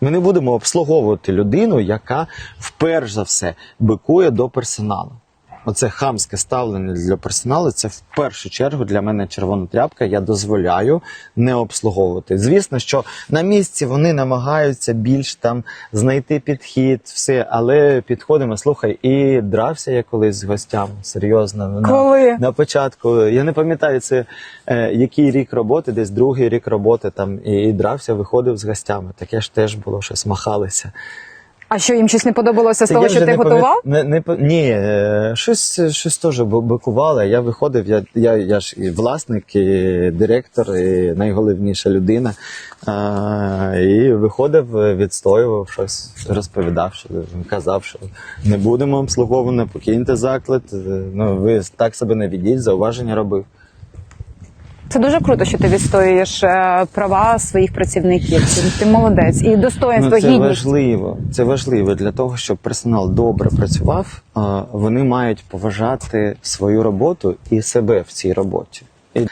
Ми не будемо обслуговувати людину, яка вперш за все бикує до персоналу. Оце хамське ставлення для персоналу. Це в першу чергу для мене червона тряпка. Я дозволяю не обслуговувати. Звісно, що на місці вони намагаються більш там знайти підхід, все, але підходимо. Слухай, і дрався я колись з гостями. Серйозно, на- на початку. Я не пам'ятаю, це е, який рік роботи, десь другий рік роботи там і, і дрався, виходив з гостями. Таке ж теж було щось махалися. А що їм щось не подобалося з Це того, я що вже ти не пам'ят- готував? Не, не, ні, е, щось, щось теж бу- бикувало. Я виходив, я, я, я ж і власник, і директор, і найголовніша людина. А, і виходив, е, відстоював щось, розповідав, що казав, що не будемо обслуговувати, покиньте заклад. е, Ну, ви так себе не ведіть, зауваження робив. Це дуже круто, що ти відстоюєш е, права своїх працівників. Ти, молодець і достоинство, Ну, це гідність. важливо. Це важливо для того, щоб персонал добре працював. Вони мають поважати свою роботу і себе в цій роботі.